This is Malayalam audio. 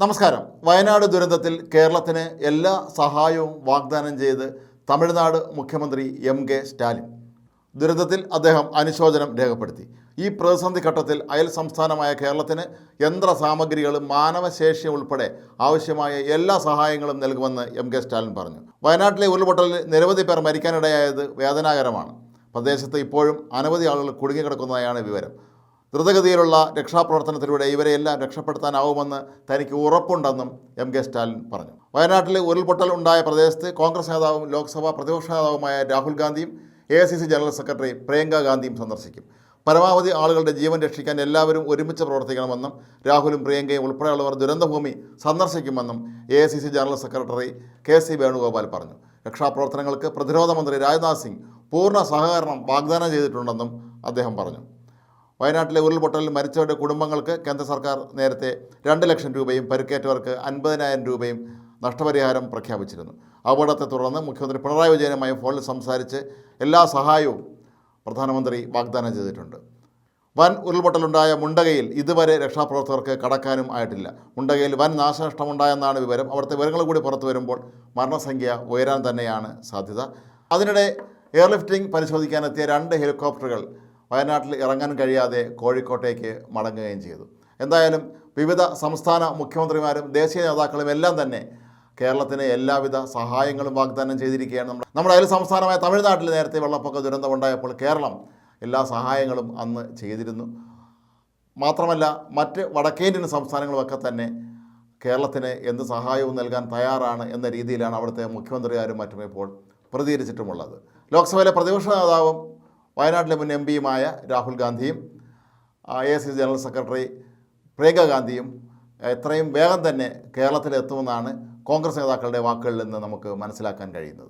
നമസ്കാരം. വയനാട് ദുരന്തത്തിൽ കേരളത്തിന് എല്ലാ സഹായവും വാഗ്ദാനം ചെയ്ത് തമിഴ്നാട് മുഖ്യമന്ത്രി എം കെ സ്റ്റാലിൻ. ദുരന്തത്തിൽ അദ്ദേഹം അനുശോചനം രേഖപ്പെടുത്തി. ഈ പ്രതിസന്ധി ഘട്ടത്തിൽ അയൽ സംസ്ഥാനമായ കേരളത്തിന് യന്ത്ര സാമഗ്രികളും മാനവശേഷി ഉൾപ്പെടെ ആവശ്യമായ എല്ലാ സഹായങ്ങളും നൽകുമെന്ന് എം കെ സ്റ്റാലിൻ പറഞ്ഞു. വയനാട്ടിലെ ഉരുൾപൊട്ടലിൽ നിരവധി പേർ മരിക്കാനിടയായത് വേദനാകരമാണ്. പ്രദേശത്ത് ഇപ്പോഴും അനവധി ആളുകൾ കുടുങ്ങിക്കിടക്കുന്നതായാണ് വിവരം. ദ്രുതഗതിയിലുള്ള രക്ഷാപ്രവർത്തനത്തിലൂടെ ഇവരെയെല്ലാം രക്ഷപ്പെടുത്താനാവുമെന്ന് തനിക്ക് ഉറപ്പുണ്ടെന്നും എം കെ സ്റ്റാലിൻ പറഞ്ഞു. വയനാട്ടിൽ ഉരുൾപൊട്ടൽ ഉണ്ടായ പ്രദേശത്ത് കോൺഗ്രസ് നേതാവും ലോക്സഭാ പ്രതിപക്ഷ നേതാവുമായ രാഹുൽ ഗാന്ധിയും A I C C general secretary Priyanka ഗാന്ധിയും സന്ദർശിക്കും. പരമാവധി ആളുകളുടെ ജീവൻ രക്ഷിക്കാൻ എല്ലാവരും ഒരുമിച്ച് പ്രവർത്തിക്കണമെന്നും രാഹുലും പ്രിയങ്കയും ഉൾപ്പെടെയുള്ളവർ ദുരന്തഭൂമി സന്ദർശിക്കുമെന്നും A I C C general secretary K C Venugopal പറഞ്ഞു. രക്ഷാപ്രവർത്തനങ്ങൾക്ക് പ്രതിരോധ മന്ത്രി രാജ്നാഥ് സിംഗ് പൂർണ സഹകരണം വാഗ്ദാനം ചെയ്തിട്ടുണ്ടെന്നും അദ്ദേഹം പറഞ്ഞു. വയനാട്ടിലെ ഉരുൾപൊട്ടലിൽ മരിച്ചവരുടെ കുടുംബങ്ങൾക്ക് കേന്ദ്ര സർക്കാർ നേരത്തെ രണ്ട് ലക്ഷം രൂപയും പരിക്കേറ്റവർക്ക് അൻപതിനായിരം രൂപയും നഷ്ടപരിഹാരം പ്രഖ്യാപിച്ചിരുന്നു. അപകടത്തെ തുടർന്ന് മുഖ്യമന്ത്രി പിണറായി വിജയനുമായി ഫോണിൽ സംസാരിച്ച് എല്ലാ സഹായവും പ്രധാനമന്ത്രി വാഗ്ദാനം ചെയ്തിട്ടുണ്ട്. വൻ ഉരുൾപൊട്ടലുണ്ടായ മുണ്ടകയിൽ ഇതുവരെ രക്ഷാപ്രവർത്തകർക്ക് കടക്കാനും ആയിട്ടില്ല. മുണ്ടകയിൽ വൻ നാശനഷ്ടമുണ്ടായെന്നാണ് വിവരം. അവിടുത്തെ വിവരങ്ങൾ കൂടി പുറത്തു വരുമ്പോൾ മരണസംഖ്യ ഉയരാൻ തന്നെയാണ് സാധ്യത. അതിനിടെ എയർലിഫ്റ്റിംഗ് പരിശോധിക്കാനെത്തിയ രണ്ട് ഹെലികോപ്റ്ററുകൾ വയനാട്ടിൽ ഇറങ്ങാൻ കഴിയാതെ കോഴിക്കോട്ടേക്ക് മടങ്ങുകയും ചെയ്തു. എന്തായാലും വിവിധ സംസ്ഥാന മുഖ്യമന്ത്രിമാരും ദേശീയ നേതാക്കളും എല്ലാം തന്നെ കേരളത്തിന് എല്ലാവിധ സഹായങ്ങളും വാഗ്ദാനം ചെയ്തിരിക്കുകയാണ് നമ്മൾ നമ്മുടെ അയൽ സംസ്ഥാനമായ തമിഴ്നാട്ടിൽ നേരത്തെ വെള്ളപ്പൊക്ക ദുരന്തമുണ്ടായപ്പോൾ കേരളം എല്ലാ സഹായങ്ങളും അന്ന് ചെയ്തിരുന്നു. മാത്രമല്ല മറ്റ് വടക്കേന്ത്യൻ സംസ്ഥാനങ്ങളുമൊക്കെ തന്നെ കേരളത്തിന് എന്ത് സഹായവും നൽകാൻ തയ്യാറാണ് എന്ന രീതിയിലാണ് അവിടുത്തെ മുഖ്യമന്ത്രിമാരും മറ്റും ഇപ്പോൾ പ്രതികരിച്ചിട്ടുമുള്ളത്. ലോക്സഭയിലെ പ്രതിപക്ഷ നേതാവും വയനാട്ടിലെ മുൻ എം പിയുമായ രാഹുൽ ഗാന്ധിയും A C general secretary Priyanka ഗാന്ധിയും എത്രയും വേഗം തന്നെ കേരളത്തിലെത്തുമെന്നാണ് കോൺഗ്രസ് നേതാക്കളുടെ വാക്കുകളിൽ നിന്ന് നമുക്ക് മനസ്സിലാക്കാൻ കഴിയുന്നത്.